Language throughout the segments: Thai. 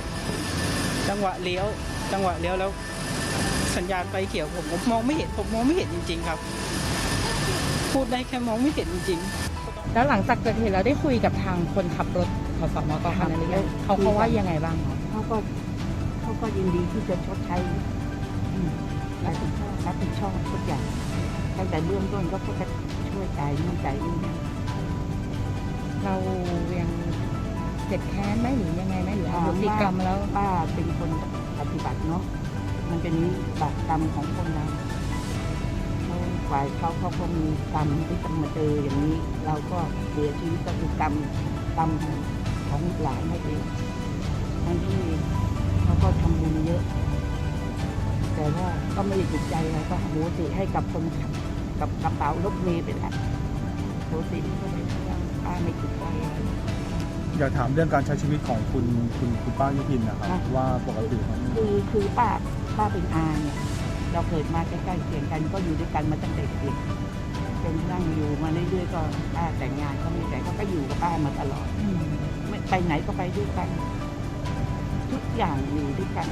ติแล้วครับจังหวะเลี้ยว จังหวะเลี้ยวแล้ว สัญญาณไฟเขียวผมผมมองไม่เห็นผมมองไม่เห็นจริง ๆ ครับ พูดได้แค่มองไม่เห็นจริงๆ แล้วหลังจากเกิดเหตุเราได้คุยกับทางคนขับรถขอสมกคันนั้นหรือยังเขาเขาว่ายังไงบ้างคะเขาก็เขาก็ยินดีที่จะชดใช้อืมรับผิดชอบรับผิดชอบทุกอย่างตั้งแต่เบื้องต้นก็เขาจะช่วยจ่ายนู่นจ่ายนี่นะเรายัง เจ็บแค้นไหมหรือยังไงไหมหรืออโหสิกรรมแล้วป้าเป็นคนปฏิบัติเนาะมันเป็นวิบากกรรมของคนเราเขาฝ่ายเขาเขาก็มีกรรมที่ต้องมาเจออย่างนี้ เราก็เสียชีวิตก็คือกรรมกรรมของหลานให้เองทั้งที่เขาก็ทำบุญเยอะ แต่ว่าก็ไม่ได้ติดใจอะไรก็อโหสิให้กับคนขับกับกระเป๋ารถเมล์ไปแล้วอโหสิก็เลยว่าป้าไม่ติดใจ อะไรอยากถามเรื่องการใช้ชีวิตของคุณคุณคุณป้ายุพินนะครับค่ะว่าปกติเขาคือคือป้าป้าเป็นอาเนี่ยเราเกิดมาใกล้ๆเคียงกันก็อยู่ด้วยกันมาตั้งแต่เด็กจนนั่งอยู่มาเรื่อยๆก็ป้าแต่งงานก็ไม่แต่งเขาก็อยู่กับป้ามาตลอดไม่ไปไหนก็ไปด้วยกัน ทุกอย่างอยู่ด้วยกัน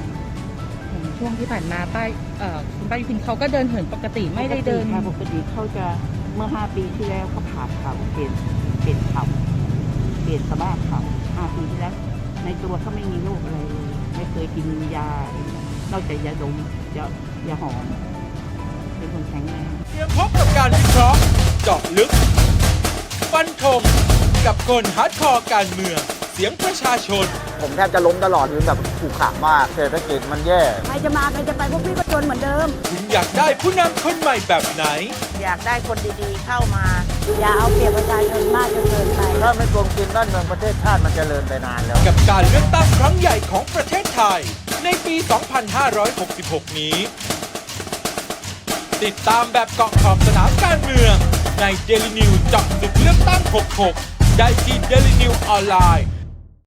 เห็นช่วงที่ผ่านมาป้าเอ่อคุณป้ายุพินเขาก็เดินเหินปกติไม่ได้เดิน ปกติค่ะปกติเขาจะเมื่อห้าปีที่แล้วเขาผ่าเขาเปลี่ยนเปลี่ยนเขาเป ลี่ยนสภาพเขาห้าปีที่แล้ว ในตัวเขาไม่มีโรคอะไรเลยไม่เคยกินยา นอกจากยาดมยายาหอม เป็นคนแข็งแรงเตรียมพบกับการวิเคราะห์เจาะลึกฟันธงกับคนฮาร์ดคอร์การเมือง สียงประชาชน ผมแทบจะล้มตลอดคือแบบขู่ขามากเศรษฐกิจมันแย่ ใครจะมาใครจะไปพวกพี่ก็จนเหมือนเดิม คุณอยากได้ผู้นำคนใหม่แบบไหน อยากได้คนดีๆเข้ามา อย่าเอาเปรียบประชาชนมากจนเกินไป ถ้าไม่โกงกินบ้านเมืองประเทศชาติมันจเจริญไปนานแล้ว กับการเลือกตั้งครั้งใหญ่ของประเทศไทย ในปี 2566 นี้ ติดตามแบบเกาะขอบสนามการเมือง ใน Daily News เจาะลึกเลือกตั้ง 66 ได้ที่ Daily News ออนไลน์